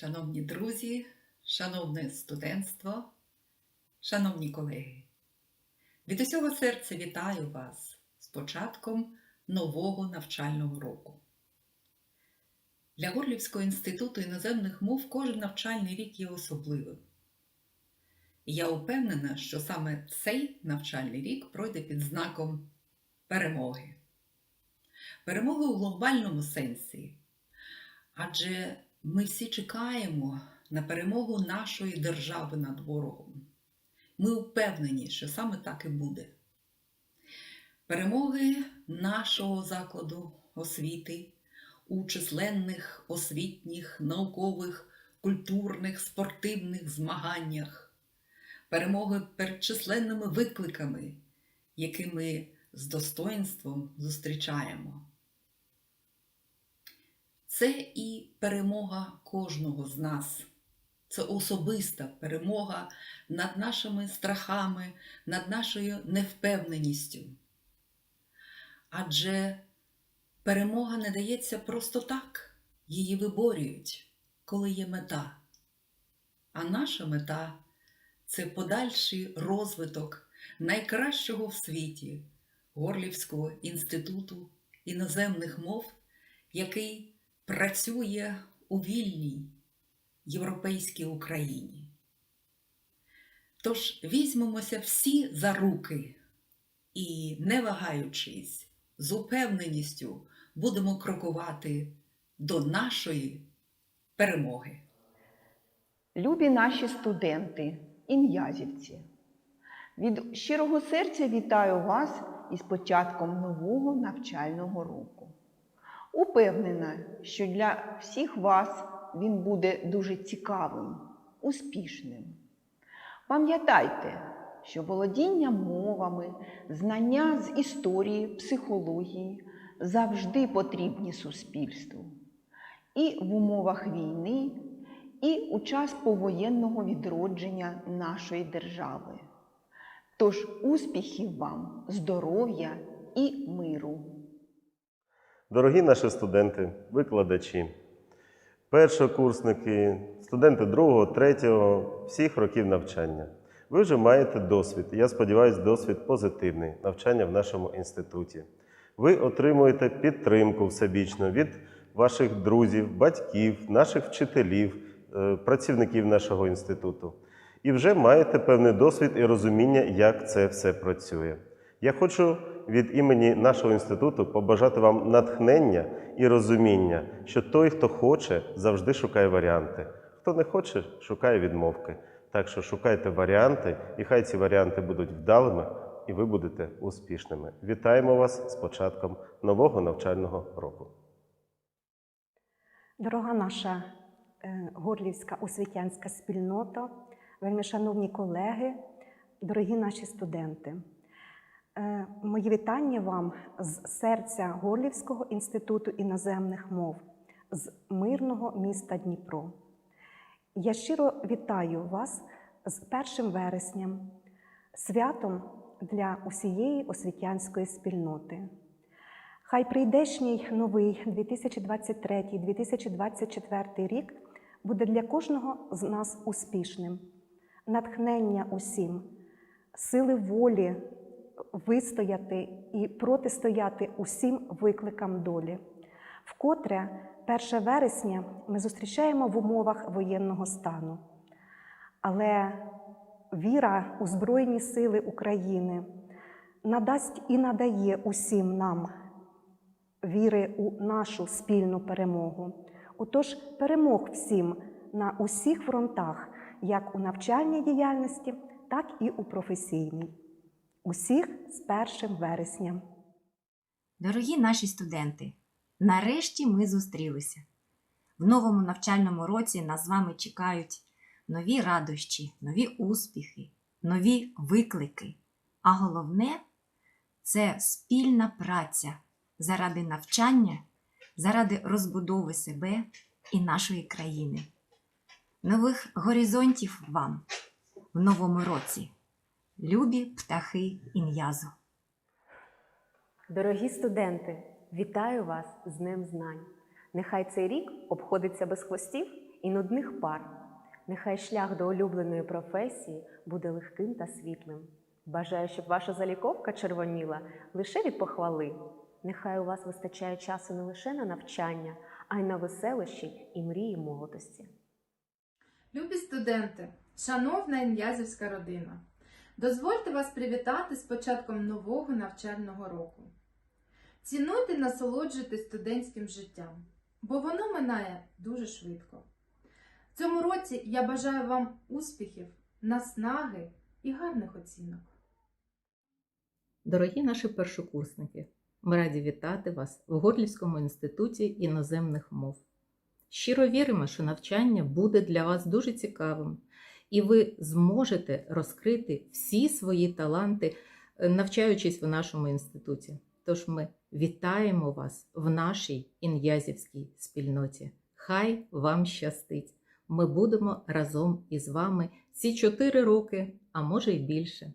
Шановні друзі, шановне студентство, шановні колеги, від усього серця вітаю вас з початком нового навчального року. Для Горлівського інституту іноземних мов кожен навчальний рік є особливим. І я упевнена, що саме цей навчальний рік пройде під знаком перемоги. Перемоги у глобальному сенсі. Адже ми всі чекаємо на перемогу нашої держави над ворогом. Ми впевнені, що саме так і буде. Перемоги нашого закладу освіти у численних освітніх, наукових, культурних, спортивних змаганнях, перемоги перед численними викликами, які ми з достоїнством зустрічаємо. Це і перемога кожного з нас. Це особиста перемога над нашими страхами, над нашою невпевненістю. Адже перемога не дається просто так, її виборюють, коли є мета. А наша мета це подальший розвиток найкращого в світі Горлівського інституту іноземних мов, який працює у вільній європейській Україні. Тож візьмемося всі за руки і, не вагаючись, з упевненістю будемо крокувати до нашої перемоги. Любі наші студенти, ін'язівці, від щирого серця вітаю вас із початком нового навчального року. Упевнена, що для всіх вас він буде дуже цікавим, успішним. Пам'ятайте, що володіння мовами, знання з історії, психології завжди потрібні суспільству. І в умовах війни, і у час повоєнного відродження нашої держави. Тож успіхів вам, здоров'я і миру! Дорогі наші студенти, викладачі, першокурсники, студенти другого, третього, всіх років навчання. Ви вже маєте досвід. Я сподіваюся, досвід позитивний навчання в нашому інституті. Ви отримуєте підтримку всебічну від ваших друзів, батьків, наших вчителів, е, працівників нашого інституту. І вже маєте певний досвід і розуміння, як це все працює. Я хочу від імені нашого інституту побажати вам натхнення і розуміння, що той, хто хоче, завжди шукає варіанти. Хто не хоче, шукає відмовки. Так що шукайте варіанти, і хай ці варіанти будуть вдалими, і ви будете успішними. Вітаємо вас з початком нового навчального року. Дорога наша е, горлівська освітянська спільнота, вельми шановні колеги, дорогі наші студенти. Е, Мої вітання вам з серця Горлівського інституту іноземних мов, з мирного міста Дніпро. Я щиро вітаю вас з 1 вересням, святом для усієї освітянської спільноти. Хай прийдешній новий 2023-2024 рік буде для кожного з нас успішним, натхнення усім, сили волі вистояти і протистояти усім викликам долі. Вкотре 1 вересня ми зустрічаємо в умовах воєнного стану. Але віра у Збройні Сили України надасть і надає усім нам віри у нашу спільну перемогу. Отож, перемог всім на усіх фронтах, як у навчальній діяльності, так і у професійній. Усіх з 1 вересня. Дорогі наші студенти, нарешті ми зустрілися. В новому навчальному році нас з вами чекають нові радощі, нові успіхи, нові виклики. А головне це спільна праця заради навчання, заради розбудови себе і нашої країни. Нових горизонтів вам в новому році. Любі птахи ін'язу. Дорогі студенти, вітаю вас з Днем Знань. Нехай цей рік обходиться без хвостів і і нудних пар. Нехай шлях до улюбленої професії буде легким та світлим. Бажаю, щоб ваша заліковка червоніла лише від похвали. Нехай у вас вистачає часу не лише на навчання, а й на веселощі і мрії молодості. Любі студенти, шановна ін'язівська родина, дозвольте вас привітати з початком нового навчального року. Цінуйте і насолоджуйтесь студентським життям, бо воно минає дуже швидко. В цьому році я бажаю вам успіхів, наснаги і гарних оцінок. Дорогі наші першокурсники, ми раді вітати вас в Горлівському інституті іноземних мов. Щиро віримо, що навчання буде для вас дуже цікавим, і ви зможете розкрити всі свої таланти, е, навчаючись в нашому інституті. Тож ми вітаємо вас в нашій ін'язівській спільноті. Хай вам щастить! Ми будемо разом із вами ці чотири роки, а може й більше.